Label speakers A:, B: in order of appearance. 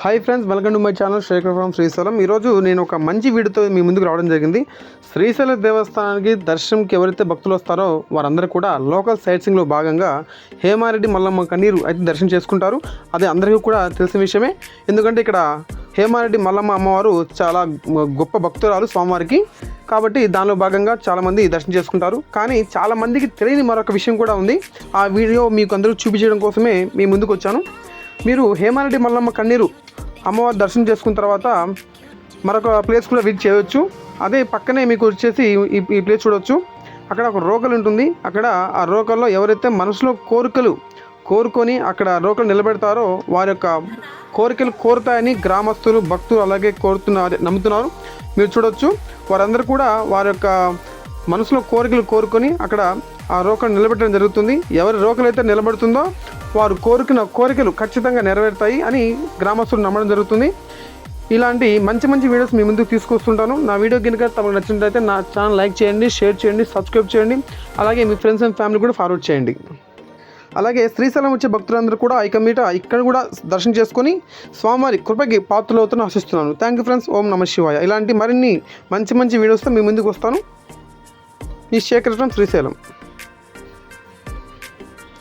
A: Hi friends welcome to my channel Shekhar from Srisailam ఈరోజు నేను ఒక మంచి వీడియోతో మీ ముందుకు రావడం జరిగింది. శ్రీశైల దేవస్థానానికి దర్శనంకి ఎవరైతే భక్తులు వస్తారో వారందరూ కూడా లోకల్ సైట్ సింగ్లో భాగంగా హేమారెడ్డి మల్లమ్మ కన్నీరు అయితే దర్శనం చేసుకుంటారు. అది అందరికీ కూడా తెలిసిన విషయమే. ఎందుకంటే ఇక్కడ హేమారెడ్డి మల్లమ్మ అమ్మవారు చాలా గొప్ప భక్తురాలు స్వామివారికి. కాబట్టి దానిలో భాగంగా చాలామంది దర్శనం చేసుకుంటారు. కానీ చాలామందికి తెలియని మరొక విషయం కూడా ఉంది. ఆ వీడియో మీకు అందరూ చూపించడం కోసమే మీ ముందుకు వచ్చాను. మీరు హేమారెడ్డి మల్లమ్మ కన్నీరు అమ్మవారి దర్శనం చేసుకున్న తర్వాత మరొక ప్లేస్ కూడా విజిట్ చేయవచ్చు. అదే పక్కనే మీకు వచ్చేసి ఈ ఈ ప్లేస్ చూడవచ్చు. అక్కడ ఒక రోకలు ఉంటుంది. అక్కడ ఆ రోకల్లో ఎవరైతే మనసులో కోరికలు కోరుకొని అక్కడ రోకలు నిలబెడతారో వారి యొక్క కోరికలు కోరుతాయని గ్రామస్తులు భక్తులు అలాగే కోరుతున్నారు నమ్ముతున్నారు. మీరు చూడొచ్చు వారందరూ కూడా వారి యొక్క మనసులో కోరికలు కోరుకొని అక్కడ ఆ రోకలు నిలబెట్టడం జరుగుతుంది. ఎవరి రోకలు అయితే నిలబడుతుందో వారు కోరుకున్న కోరికలు ఖచ్చితంగా నెరవేరుతాయి అని గ్రామస్తులు నమ్మడం జరుగుతుంది. ఇలాంటి మంచి మంచి వీడియోస్ మీ ముందుకు తీసుకొస్తుంటాను. నా వీడియో కనుక తమకు నచ్చినట్లయితే నా ఛానల్ లైక్ చేయండి షేర్ చేయండి సబ్స్క్రైబ్ చేయండి. అలాగే మీ ఫ్రెండ్స్ అండ్ ఫ్యామిలీ కూడా ఫార్వర్డ్ చేయండి. అలాగే శ్రీశైలం వచ్చే భక్తులందరూ కూడా ఇక మీట ఇక్కడ కూడా దర్శనం చేసుకొని స్వామివారి కృపకి పాత్రలవుతున్న ఆశిస్తున్నాను. థ్యాంక్ యూ ఫ్రెండ్స్ ఓం నమ శివాయ. ఇలాంటి మరిన్ని మంచి మంచి వీడియోస్తో మీ ముందుకు వస్తాను. మీ శేఖరం శ్రీశైలం.